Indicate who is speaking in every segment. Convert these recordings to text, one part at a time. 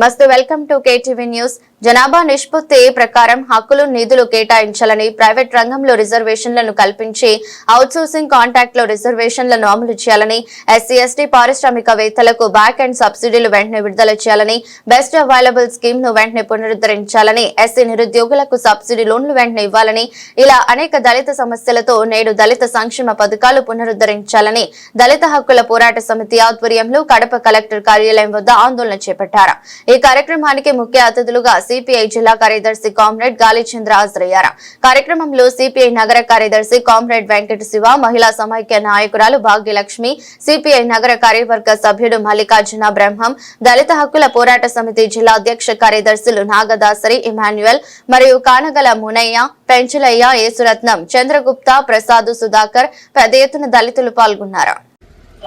Speaker 1: మస్తు welcome to KTV news. జనాభా నిష్పత్తి ప్రకారం హక్కులు నిధులు కేటాయించాలని ప్రైవేట్ రంగంలో రిజర్వేషన్లను కల్పించి అవుట్సోర్సింగ్ కాంట్రాక్ట్లో రిజర్వేషన్లను అమలు చేయాలని ఎస్సీ ఎస్టీ పారిశ్రామికవేత్తలకు బ్యాక్ అండ్ సబ్సిడీలు వెంటనే విడుదల చేయాలని బెస్ట్ అవైలబుల్ స్కీమ్ను వెంటనే పునరుద్ధరించాలని ఎస్సీ నిరుద్యోగులకు సబ్సిడీ లోన్లు వెంటనే ఇవ్వాలని ఇలా అనేక దళిత సమస్యలతో నేడు దళిత సంక్షేమ పథకాలు పునరుద్ధరించాలని దళిత హక్కుల పోరాట సమితి ఆధ్వర్యంలో కడప కలెక్టర్ కార్యాలయం వద్ద ఆందోళన చేపట్టారు. ఈ కార్యక్రమానికి ముఖ్య అతిథులుగా సిపిఐ జిల్లా కార్యదర్శి కామ్రేడ్ గాలిచంద్ర హాజరయ్యారు. కార్యక్రమంలో సిపిఐ నగర కార్యదర్శి కామ్రేడ్ వెంకట శివ మహిళా సమైక్య నాయకురాలు భాగ్యలక్ష్మి సిపిఐ నగర కార్యవర్గ సభ్యుడు మల్లికార్జున బ్రహ్మం దళిత హక్కుల పోరాట సమితి జిల్లా అధ్యక్ష కార్యదర్శులు నాగదాసరి ఇమాన్యుయల్ మరియు కానగల మునయ్య పెంచులయ్య యేసురత్నం చంద్రగుప్త ప్రసాద్ సుధాకర్ పెద్ద ఎత్తున దళితులు పాల్గొన్నారు.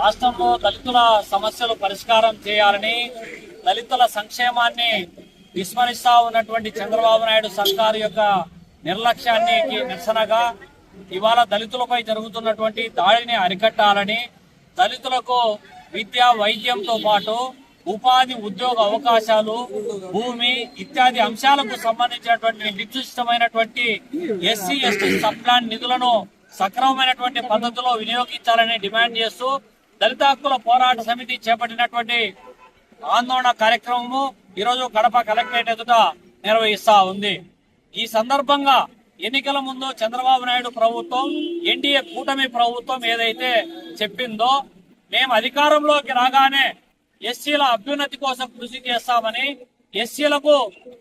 Speaker 2: రాష్ట్రంలో దళితుల సమస్యలు పరిష్కారం చేయాలని దళితుల సంక్షేమాన్ని విస్మరిస్తా ఉన్నటువంటి చంద్రబాబు నాయుడు సర్కారు యొక్క నిర్లక్ష్యాన్ని నిరసనగా ఇవాళ దళితులపై జరుగుతున్నటువంటి దాడిని అరికట్టాలని దళితులకు విద్య వైద్యంతో పాటు ఉపాధి ఉద్యోగ అవకాశాలు భూమి ఇత్యాది అంశాలకు సంబంధించినటువంటి నిర్దిష్టమైనటువంటి ఎస్సీ ఎస్టీ సబ్ప్లాన్ నిధులను సక్రమమైనటువంటి పద్ధతిలో వినియోగించాలని డిమాండ్ చేస్తూ దళిత హక్కుల పోరాట సమితి చేపట్టినటువంటి ఆందోళన కార్యక్రమము ఈరోజు కడప కలెక్టరేట్ ఎదుట నిర్వహిస్తా ఉంది. ఈ సందర్భంగా ఎన్నికల ముందు చంద్రబాబు నాయుడు ప్రభుత్వం ఎన్డీఏ కూటమి ప్రభుత్వం ఏదైతే చెప్పిందో మేము అధికారంలోకి రాగానే ఎస్సీల అభ్యున్నతి కోసం కృషి చేస్తామని ఎస్సీలకు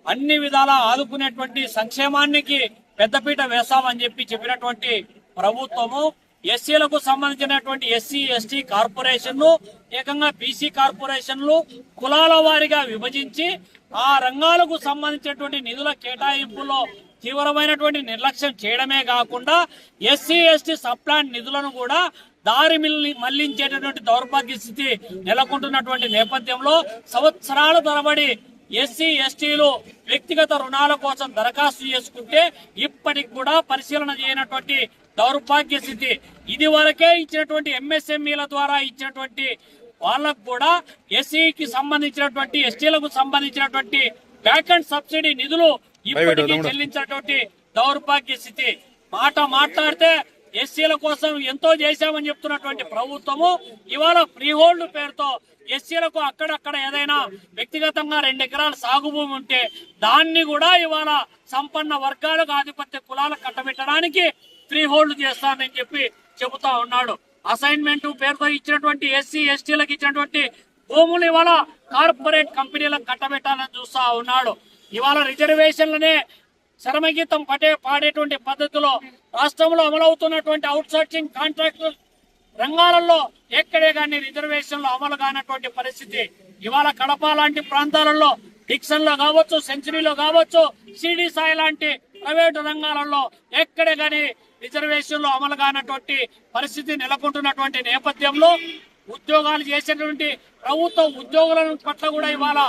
Speaker 2: అన్ని విధాలా ఆదుకునేటువంటి సంక్షేమానికి పెద్దపీట వేస్తామని చెప్పి చెప్పినటువంటి ప్రభుత్వము ఎస్సీలకు సంబంధించినటువంటి ఎస్సీ ఎస్టీ కార్పొరేషన్లు ఏకంగా బీసీ కార్పొరేషన్లు కులాల వారిగా విభజించి ఆ రంగాలకు సంబంధించినటువంటి నిధుల కేటాయింపులో తీవ్రమైనటువంటి నిర్లక్ష్యం చేయడమే కాకుండా ఎస్సీ ఎస్టీ సప్లాన్ నిధులను కూడా దారి మళ్ళించేటటువంటి దౌర్భాగ్య స్థితి నెలకొంటున్నటువంటి నేపథ్యంలో సంవత్సరాల తరబడి ఎస్సీ ఎస్టీలు వ్యక్తిగత రుణాల కోసం దరఖాస్తు చేసుకుంటే ఇప్పటికి కూడా పరిశీలన చేయనటువంటి దౌర్భాగ్య స్థితి. ఇది వరకే ఇచ్చినటువంటి ఎంఎస్ఎంఈల ద్వారా ఇచ్చినటువంటి వాళ్ళకు కూడా ఎస్సీకి సంబంధించినటువంటి ఎస్టీలకు సంబంధించినటువంటి బ్యాక్ అండ్ సబ్సిడీ నిధులు ఇప్పటికీ చెల్లించినటువంటి దౌర్భాగ్య స్థితి. మాట మాట్లాడితే ఎస్సీల కోసం ఎంతో చేశామని చెప్తున్నటువంటి ప్రభుత్వము ఇవాళ ఫ్రీ హోల్డ్ పేరుతో ఎస్సీలకు అక్కడక్కడ ఏదైనా వ్యక్తిగతంగా రెండు ఎకరాల సాగు భూమి ఉంటే దాన్ని కూడా ఇవాళ సంపన్న వర్గాలకు ఆధిపత్య కులాలకు కట్టబెట్టడానికి ఫ్రీ హోల్డ్ చేస్తానని చెప్పి చెబుతా ఉన్నాడు. అసైన్మెంట్ పేరుతో ఇచ్చినటువంటి ఎస్సీ ఎస్టీలకు ఇచ్చినటువంటి భూములు ఇవాళ కార్పొరేట్ కంపెనీలకు కట్టబెట్టాలని చూస్తా ఉన్నాడు. ఇవాళ రిజర్వేషన్లనే శరమగీతం పటే పాడేటువంటి పద్ధతిలో రాష్ట్రంలో అమలవుతున్నటువంటి అవుట్ సోర్సింగ్ కాంట్రాక్ట్ రంగాలలో ఎక్కడే కానీ రిజర్వేషన్లు అమలు కానటువంటి పరిస్థితి. ఇవాళ కడప లాంటి ప్రాంతాలలో డిక్సన్లో కావచ్చు సెంచరీలో కావచ్చు సిడి సాయి లాంటి ప్రైవేటు రంగాలలో ఎక్కడే కానీ రిజర్వేషన్లు అమలు కానటువంటి పరిస్థితి నెలకొంటున్నటువంటి నేపథ్యంలో ఉద్యోగాలు చేసేటువంటి ప్రభుత్వ ఉద్యోగుల పట్ల కూడా ఇవాళ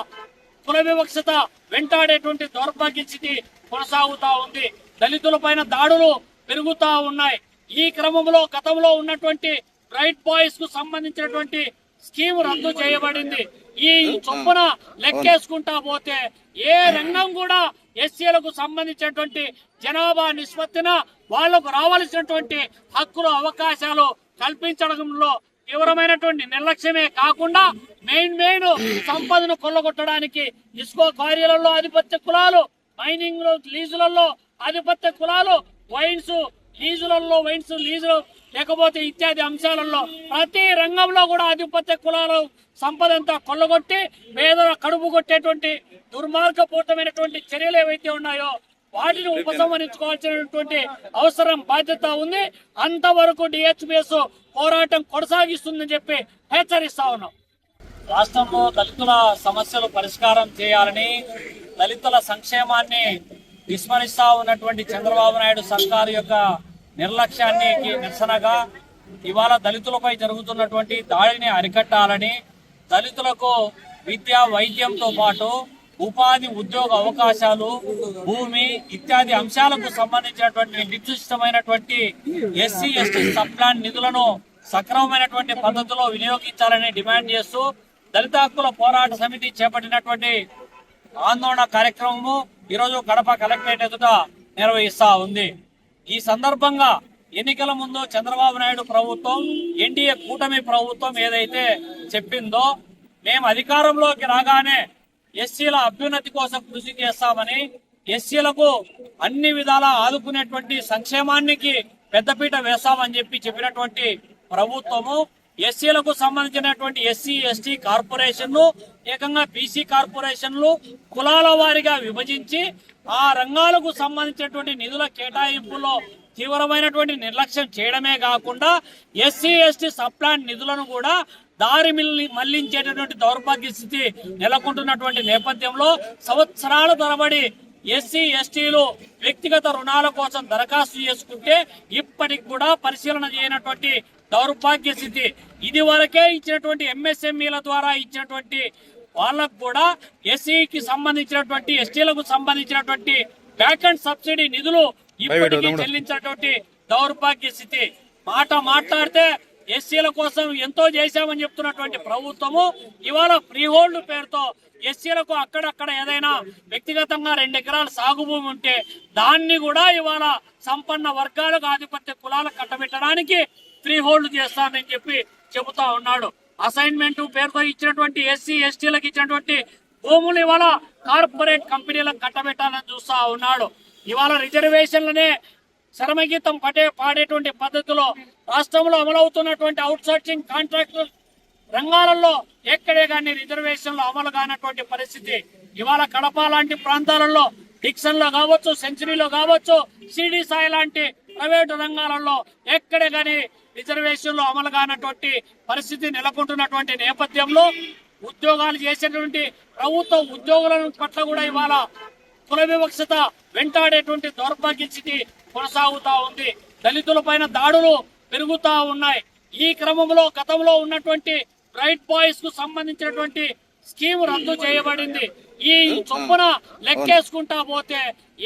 Speaker 2: కుల వివక్షత వెంటాడేటువంటి దౌర్భాగ్య స్థితి కొనసాగుతా ఉంది. దళితుల పైన దాడులు పెరుగుతా ఉన్నాయి. ఈ క్రమంలో గతంలో ఉన్నటువంటి బ్రైట్ బాయ్స్కు సంబంధించినటువంటి స్కీమ్ రద్దు చేయబడింది. ఈ చొప్పున లెక్కేసుకుంటా పోతే ఏ రంగం కూడా ఎస్సీలకు సంబంధించినటువంటి జనాభా నిష్పత్తిన వాళ్ళకు రావాల్సినటువంటి హక్కులు అవకాశాలు కల్పించడంలో తీవ్రమైనటువంటి నిర్లక్ష్యమే కాకుండా మెయిన్ మెయిన్ సంపదను కొల్లగొట్టడానికి ఇస్కో కార్యాలలో ఆధిపత్య కులాలు మైనింగ్లో లీజులలో ఆధిపత్య కులాలు వైన్స్ లీజులలో వైన్స్ లీజులు లేకపోతే ఇత్యాది అంశాలలో ప్రతి రంగంలో కూడా ఆధిపత్య కులాలు సంపద అంతా కొల్లగొట్టి పేదల కడుపు కొట్టేటువంటి దుర్మార్గపూరితమైనటువంటి చర్యలు ఏవైతే ఉన్నాయో వాటిని ఉపసంహరించుకోవాల్సినటువంటి అవసరం బాధ్యత ఉంది. అంతవరకు డిహెచ్బిఎస్ పోరాటం కొనసాగిస్తుందని చెప్పి హెచ్చరిస్తా ఉన్నాం. రాష్ట్రంలో దళితుల సమస్యలు పరిష్కారం చేయాలని దళితుల సంక్షేమాన్ని విస్మరిస్తా ఉన్నటువంటి చంద్రబాబు నాయుడు సర్కారు యొక్క నిర్లక్ష్యాన్ని నిరసనగా ఇవాళ దళితులపై జరుగుతున్నటువంటి దాడిని అరికట్టాలని దళితులకు విద్య వైద్యంతో పాటు ఉపాధి ఉద్యోగ అవకాశాలు భూమి ఇత్యాది అంశాలకు సంబంధించినటువంటి నిర్దిష్టమైనటువంటి ఎస్సీ ఎస్టీ సబ్ప్లాన్ నిధులను సక్రమమైనటువంటి పద్ధతిలో వినియోగించాలని డిమాండ్ చేస్తూ దళిత హక్కుల పోరాట సమితి చేపట్టినటువంటి ఆందోళన కార్యక్రమము ఈరోజు కడప కలెక్టరేట్ ఎదుట నిర్వహిస్తా ఉంది. ఈ సందర్భంగా ఎన్నికల ముందు చంద్రబాబు నాయుడు ప్రభుత్వం ఎన్డీఏ కూటమి ప్రభుత్వం ఏదైతే చెప్పిందో మేము అధికారంలోకి రాగానే ఎస్సీల అభ్యున్నతి కోసం కృషి చేస్తామని ఎస్సీలకు అన్ని విధాలా ఆదుకునేటువంటి సంక్షేమానికి పెద్దపీట వేస్తామని చెప్పి చెప్పినటువంటి ప్రభుత్వము ఎస్సీలకు సంబంధించినటువంటి ఎస్సీ ఎస్టీ కార్పొరేషన్లు ఏకంగా బీసీ కార్పొరేషన్లు కులాల వారిగా విభజించి ఆ రంగాలకు సంబంధించినటువంటి నిధుల కేటాయింపులో తీవ్రమైనటువంటి నిర్లక్ష్యం చేయడమే కాకుండా ఎస్సీ ఎస్టీ సప్లాంట్ నిధులను కూడా దారి మిల్లి మళ్ళించేటటువంటి దౌర్భాగ్య స్థితి నెలకొంటున్నటువంటి నేపథ్యంలో సంవత్సరాల తరబడి ఎస్సీ ఎస్టీలు వ్యక్తిగత రుణాల కోసం దరఖాస్తు చేసుకుంటే ఇప్పటికి కూడా పరిశీలన చేయనటువంటి దౌర్భాగ్య స్థితి ఇది వరకే ఇచ్చినటువంటి ఎంఎస్ఎంఈల ద్వారా ఇచ్చినటువంటి వాళ్ళకు కూడా ఎస్సీకి సంబంధించినటువంటి ఎస్టీలకు సంబంధించినటువంటి బ్యాక్ సబ్సిడీ నిధులు ఇప్పటికీ చెల్లించినటువంటి దౌర్భాగ్య స్థితి మాట మాట్లాడితే ఎస్సీల కోసం ఎంతో చేశామని చెప్తున్నటువంటి ప్రభుత్వము ఇవాళ ఫ్రీ హోల్డ్ పేరుతో ఎస్సీలకు అక్కడక్కడ ఏదైనా వ్యక్తిగతంగా రెండు ఎకరాల సాగు భూమి ఉంటే దాన్ని కూడా ఇవాళ సంపన్న వర్గాలకు ఆధిపత్య కులాలకు కట్టబెట్టడానికి ఫ్రీ హోల్డ్ చేస్తానని చెప్పి చెబుతా ఉన్నాడు. అసైన్మెంట్ పేరుతో ఇచ్చినటువంటి ఎస్సీ ఎస్టీలకు ఇచ్చినటువంటి భూములు ఇవాళ కార్పొరేట్ కంపెనీలకు కట్టబెట్టాలని చూస్తా ఉన్నాడు. ఇవాళ రిజర్వేషన్లనే శరమగీతం పడే పాడేటువంటి పద్ధతిలో రాష్ట్రంలో అమలవుతున్నటువంటి అవుట్ సోర్సింగ్ కాంట్రాక్ట్ రంగాలలో ఎక్కడే కానీ రిజర్వేషన్లు అమలు కానటువంటి పరిస్థితి. ఇవాళ కడప లాంటి ప్రాంతాలలో డిక్సన్లో కావచ్చు సెంచరీలో కావచ్చు సిడి సాయి లాంటి ప్రైవేటు రంగాలలో ఎక్కడే కానీ రిజర్వేషన్లు అమలు కానటువంటి పరిస్థితి నెలకొంటున్నటువంటి నేపథ్యంలో ఉద్యోగాలు చేసేటువంటి ప్రభుత్వ ఉద్యోగుల పట్ల కూడా ఇవాళ కుల వివక్షత వెంటాడేటువంటి దౌర్భాగ్య స్థితి కొనసాగుతా ఉంది. దళితుల పైన దాడులు పెరుగుతూ ఉన్నాయి. ఈ క్రమంలో గతంలో ఉన్నటువంటి బ్రైట్ బాయ్స్కు సంబంధించినటువంటి స్కీమ్ రద్దు చేయబడింది. ఈ చొప్పున లెక్కేసుకుంటా పోతే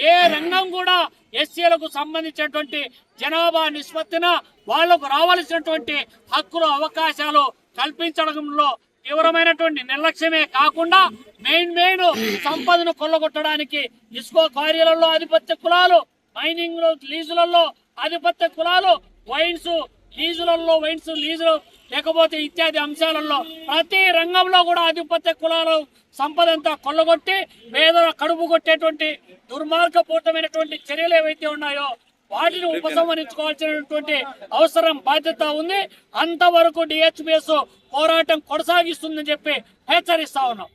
Speaker 2: ఏ రంగం కూడా ఎస్సీలకు సంబంధించినటువంటి జనాభా నిష్పత్తిన వాళ్ళకు రావాల్సినటువంటి హక్కులు అవకాశాలు కల్పించడంలో తీవ్రమైనటువంటి నిర్లక్ష్యమే కాకుండా మెయిన్ మెయిన్ సంపదను కొల్లగొట్టడానికి ఇస్కో కార్యాలలో ఆధిపత్య కులాలు మైనింగ్లో లీజులలో ఆధిపత్య కులాలు వైన్స్ లీజులలో వైన్స్ లీజులు లేకపోతే ఇత్యాది అంశాలలో ప్రతి రంగంలో కూడా ఆధిపత్య కులాలు సంపద అంతా కొల్లగొట్టి పేదల కడుపు కొట్టేటువంటి దుర్మార్గపూర్తమైనటువంటి చర్యలు ఏవైతే ఉన్నాయో వాటిని ఉపసంహరించుకోవాల్సినటువంటి అవసరం బాధ్యత ఉంది. అంతవరకు డిహెచ్పిఎస్ పోరాటం కొనసాగిస్తుందని చెప్పి హెచ్చరిస్తా ఉన్నాం.